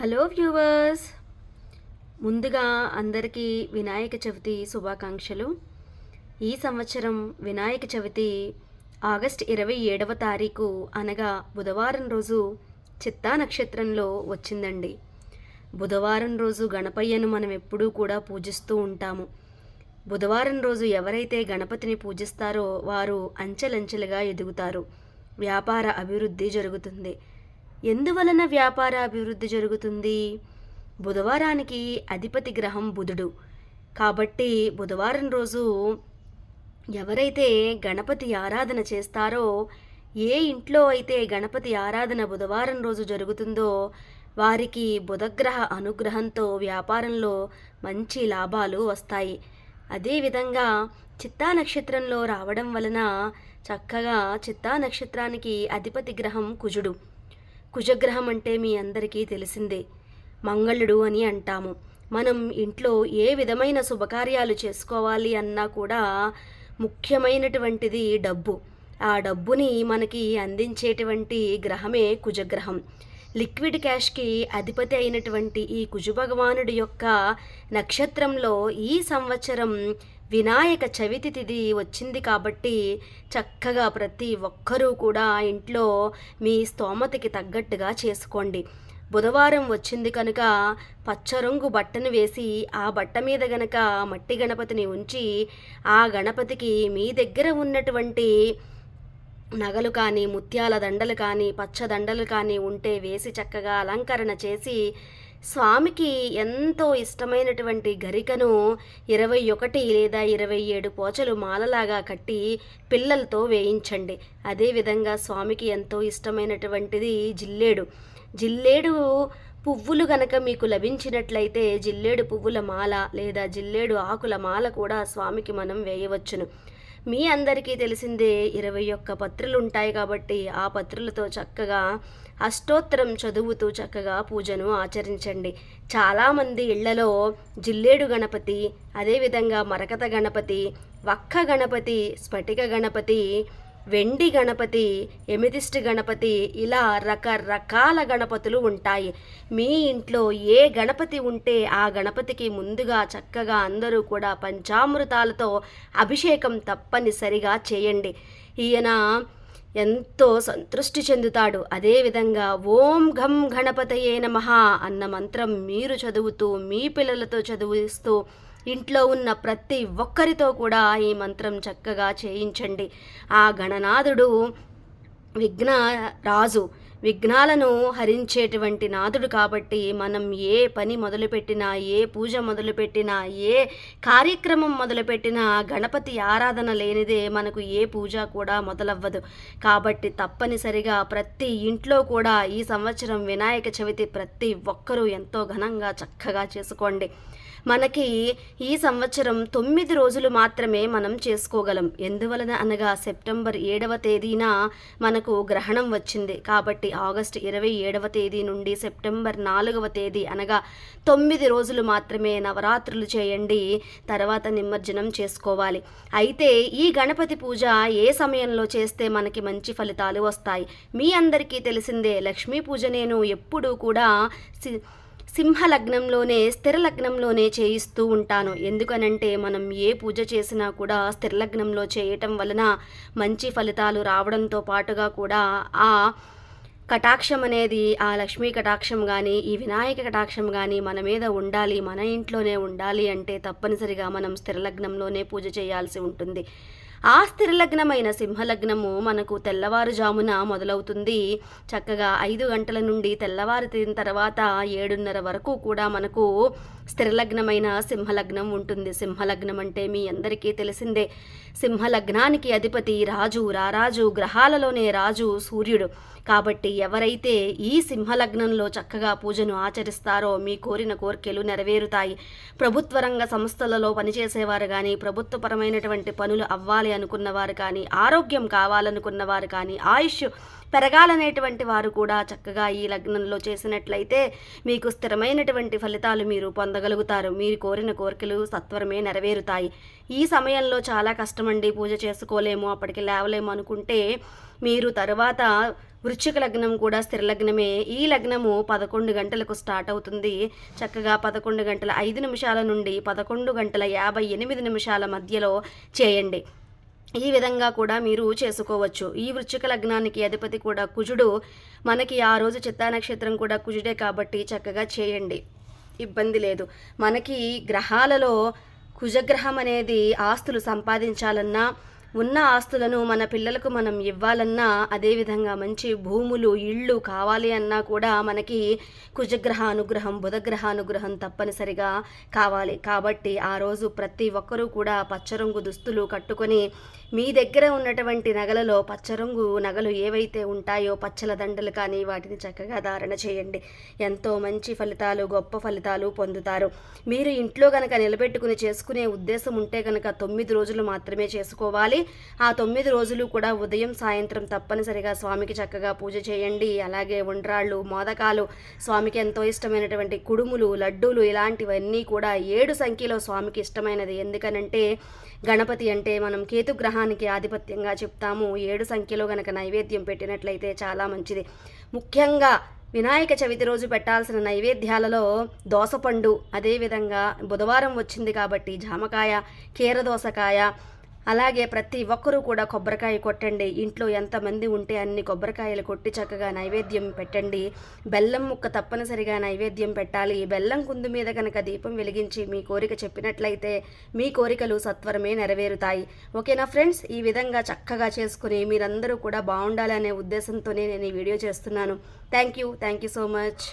Hello viewers. ముందుగా అందరికీ వినాయక చవితి శుభాకాంక్షలు. ఈ సంవత్సరం వినాయక చవితి ఆగస్ట్ ఇరవై ఏడవ తారీఖు అనగా బుధవారం రోజు చిత్తా నక్షత్రంలో వచ్చిందండి. బుధవారం రోజు గణపయ్యను మనం ఎప్పుడూ కూడా పూజిస్తూ ఉంటాము. బుధవారం రోజు ఎవరైతే గణపతిని పూజిస్తారో వారు అంచెలంచెలుగా ఎదుగుతారు. వ్యాపార అభివృద్ధి జరుగుతుంది. ఎందువలన వ్యాపార అభివృద్ధి జరుగుతుంది? బుధవారానికి అధిపతి గ్రహం బుధుడు. కాబట్టి బుధవారం రోజు ఎవరైతే గణపతి ఆరాధన చేస్తారో ఏ ఇంట్లో అయితే గణపతి ఆరాధన బుధవారం రోజు జరుగుతుందో వారికి బుధగ్రహ అనుగ్రహంతో వ్యాపారంలో మంచి లాభాలు వస్తాయి. అదేవిధంగా చిత్తా నక్షత్రంలో రావడం వలన చక్కగా చిత్తా నక్షత్రానికి అధిపతి గ్రహం కుజుడు. కుజగ్రహం అంటే మీ అందరికీ తెలిసిందే. మంగళుడు అని అంటాము. మనం ఇంట్లో ఏ విధమైన శుభకార్యాలు చేసుకోవాలి అన్నా కూడా ముఖ్యమైనటువంటిది డబ్బు. ఆ డబ్బుని మనకి అందించేటువంటి గ్రహమే కుజగ్రహం. లిక్విడ్ క్యాష్కి అధిపతి అయినటువంటి ఈ కుజభగవానుడి యొక్క నక్షత్రంలో ఈ సంవత్సరం వినాయక చవితి తిథి వచ్చింది కాబట్టి చక్కగా ప్రతి ఒక్కరూ కూడా ఇంట్లో మీ స్తోమతకి తగ్గట్టుగా చేసుకోండి. బుధవారం వచ్చింది కనుక పచ్చరంగు బట్టను వేసి ఆ బట్ట మీద గనక మట్టి గణపతిని ఉంచి ఆ గణపతికి మీ దగ్గర ఉన్నటువంటి నగలు కానీ ముత్యాల దండలు కానీ పచ్చ దండలు కానీ ఉంటే వేసి చక్కగా అలంకరణ చేసి స్వామికి ఎంతో ఇష్టమైనటువంటి గరికను ఇరవై ఒకటి లేదా ఇరవై ఏడు పోచలు మాలలాగా కట్టి పిల్లలతో వేయించండి. అదేవిధంగా స్వామికి ఎంతో ఇష్టమైనటువంటిది జిల్లేడు. జిల్లేడు పువ్వులు గనక మీకు లభించినట్లయితే జిల్లేడు పువ్వుల మాల లేదా జిల్లేడు ఆకుల మాల కూడా స్వామికి మనం వేయవచ్చును. మీ అందరికీ తెలిసిందే ఇరవై ఒక్క పత్రులు ఉంటాయి కాబట్టి ఆ పత్రులతో చక్కగా అష్టోత్తరం చదువుతూ చక్కగా పూజను ఆచరించండి. చాలామంది ఇళ్ళలో జిల్లేడు గణపతి అదేవిధంగా మరకత గణపతి వక్క గణపతి స్ఫటిక గణపతి వెండి గణపతి ఎమితిస్ట్ గణపతి ఇలా రకరకాల గణపతులు ఉంటాయి. మీ ఇంట్లో ఏ గణపతి ఉంటే ఆ గణపతికి ముందుగా చక్కగా అందరూ కూడా పంచామృతాలతో అభిషేకం తప్పనిసరిగా చేయండి. ఈయన ఎంతో సంతృష్టి చెందుతాడు. అదేవిధంగా ఓం ఘం గణపతయే నమ అన్న మంత్రం మీరు చదువుతూ మీ పిల్లలతో చదివిస్తూ ఇంట్లో ఉన్న ప్రతి ఒక్కరితో కూడా ఈ మంత్రం చక్కగా చేయించండి. ఆ గణనాథుడు విఘ్న రాజు విఘ్నాలను హరించేటువంటి నాథుడు కాబట్టి మనం ఏ పని మొదలుపెట్టినా ఏ పూజ మొదలుపెట్టినా ఏ కార్యక్రమం మొదలుపెట్టినా గణపతి ఆరాధన లేనిదే మనకు ఏ పూజ కూడా మొదలవ్వదు. కాబట్టి తప్పనిసరిగా ప్రతి ఇంట్లో కూడా ఈ సంవత్సరం వినాయక చవితి ప్రతి ఒక్కరూ ఎంతో ఘనంగా చక్కగా చేసుకోండి. మనకి ఈ సంవత్సరం తొమ్మిది రోజులు మాత్రమే మనం చేసుకోగలం. ఎందువలన అనగా సెప్టెంబర్ ఏడవ తేదీన మనకు గ్రహణం వచ్చింది. కాబట్టి ఆగస్టు ఇరవై ఏడవ తేదీ నుండి సెప్టెంబర్ నాలుగవ తేదీ అనగా తొమ్మిది రోజులు మాత్రమే నవరాత్రులు చేయండి. తర్వాత నిమజ్జనం చేసుకోవాలి. అయితే ఈ గణపతి పూజ ఏ సమయంలో చేస్తే మనకి మంచి ఫలితాలు వస్తాయి? మీ అందరికీ తెలిసిందే లక్ష్మీ పూజ నేను ఎప్పుడూ కూడా సి- సింహ లగ్నంలోనే స్థిర లగ్నంలోనే చేయిస్తూ ఉంటాను. ఎందుకనంటే మనం ఏ పూజ చేసినా కూడా స్థిర లగ్నంలో చేయటం వలన మంచి ఫలితాలు రావడంతో పాటుగా కూడా ఆ కటాక్షం అనేది ఆ లక్ష్మీ కటాక్షం కానీ ఈ వినాయక కటాక్షం కానీ మన మీద ఉండాలి మన ఇంట్లోనే ఉండాలి అంటే తప్పనిసరిగా మనం స్థిర లగ్నంలోనే పూజ చేయాల్సి ఉంటుంది. ఆ స్థిరలగ్నమైన సింహలగ్నము మనకు తెల్లవారుజామున మొదలవుతుంది. చక్కగా ఐదు గంటల నుండి తెల్లవారిన తర్వాత ఏడున్నర వరకు కూడా మనకు స్థిరలగ్నమైన సింహలగ్నం ఉంటుంది. సింహలగ్నం అంటే మీ అందరికీ తెలిసిందే. సింహలగ్నానికి అధిపతి రాజు రారాజు గ్రహాలలోనే రాజు సూర్యుడు. కాబట్టి ఎవరైతే ఈ సింహలగ్నంలో చక్కగా పూజను ఆచరిస్తారో మీ కోరిన కోరికలు నెరవేరుతాయి. ప్రభుత్వ రంగ సంస్థలలో పనిచేసేవారు కానీ ప్రభుత్వపరమైనటువంటి పనులు అవ్వాలి కావాలి అనుకున్నవారు కానీ ఆరోగ్యం కావాలనుకున్న వారు కానీ ఆయుష్ పెరగాలనేటువంటి వారు కూడా చక్కగా ఈ లగ్నంలో చేసినట్లయితే మీకు స్థిరమైనటువంటి ఫలితాలు మీరు పొందగలుగుతారు. మీరు కోరిన కోరికలు సత్వరమే నెరవేరుతాయి. ఈ సమయంలో చాలా కష్టమండి పూజ చేసుకోలేము అప్పటికి లేవలేము అనుకుంటే మీరు తర్వాత వృశ్చిక లగ్నం కూడా స్థిర లగ్నమే. ఈ లగ్నము పదకొండు గంటలకు స్టార్ట్ అవుతుంది. చక్కగా పదకొండు గంటల ఐదు నిమిషాల నుండి పదకొండు గంటల యాభై ఎనిమిది నిమిషాల మధ్యలో చేయండి. ఈ విధంగా కూడా మీరు చేసుకోవచ్చు. ఈ వృశ్చిక లగ్నానికి అధిపతి కూడా కుజుడు. మనకి ఆ రోజు చిత్తా నక్షత్రం కూడా కుజుడే కాబట్టి చక్కగా చేయండి. ఇబ్బంది లేదు. మనకి గ్రహాలలో కుజగ్రహం అనేది ఆస్తులు సంపాదించాలన్నా ఉన్న ఆస్తులను మన పిల్లలకు మనం ఇవ్వాలన్నా అదేవిధంగా మంచి భూములు ఇళ్ళు కావాలి అన్నా కూడా మనకి కుజగ్రహ అనుగ్రహం బుధగ్రహ అనుగ్రహం తప్పనిసరిగా కావాలి. కాబట్టి ఆ రోజు ప్రతి ఒక్కరూ కూడా పచ్చరంగు దుస్తులు కట్టుకొని మీ దగ్గర ఉన్నటువంటి నగలలో పచ్చరంగు నగలు ఏవైతే ఉంటాయో పచ్చల దండలు కానీ వాటిని చక్కగా ధారణ చేయండి. ఎంతో మంచి ఫలితాలు గొప్ప ఫలితాలు పొందుతారు. మీరు ఇంట్లో కనుక నిలబెట్టుకుని చేసుకునే ఉద్దేశం ఉంటే కనుక తొమ్మిది రోజులు మాత్రమే చేసుకోవాలి. ఆ తొమ్మిది రోజులు కూడా ఉదయం సాయంత్రం తప్పనిసరిగా స్వామికి చక్కగా పూజ చేయండి. అలాగే ఉండ్రాళ్ళు మోదకాలు స్వామికి ఎంతో ఇష్టమైనటువంటి కుడుములు లడ్డూలు ఇలాంటివన్నీ కూడా ఏడు సంఖ్యలో స్వామికి ఇష్టమైనది. ఎందుకనంటే గణపతి అంటే మనం కేతు గ్రహానికి ఆధిపత్యంగా చెప్తాము. ఏడు సంఖ్యలో గనక నైవేద్యం పెట్టినట్లయితే చాలా మంచిది. ముఖ్యంగా వినాయక చవితి రోజు పెట్టాల్సిన నైవేద్యాలలో దోసపండు అదేవిధంగా బుధవారం వచ్చింది కాబట్టి జామకాయ కీరదోసకాయ అలాగే ప్రతి ఒక్కరూ కూడా కొబ్బరికాయ కొట్టండి. ఇంట్లో ఎంతమంది ఉంటే అన్ని కొబ్బరికాయలు కొట్టి చక్కగా నైవేద్యం పెట్టండి. బెల్లం ముక్క తప్పనిసరిగా నైవేద్యం పెట్టాలి. బెల్లం కుందు మీద కనుక దీపం వెలిగించి మీ కోరిక చెప్పినట్లయితే మీ కోరికలు సత్వరమే నెరవేరుతాయి. ఓకేనా ఫ్రెండ్స్? ఈ విధంగా చక్కగా చేసుకుని మీరందరూ కూడా బాగుండాలనే ఉద్దేశంతోనే నేను ఈ వీడియో చేస్తున్నాను. Thank you. Thank you so much.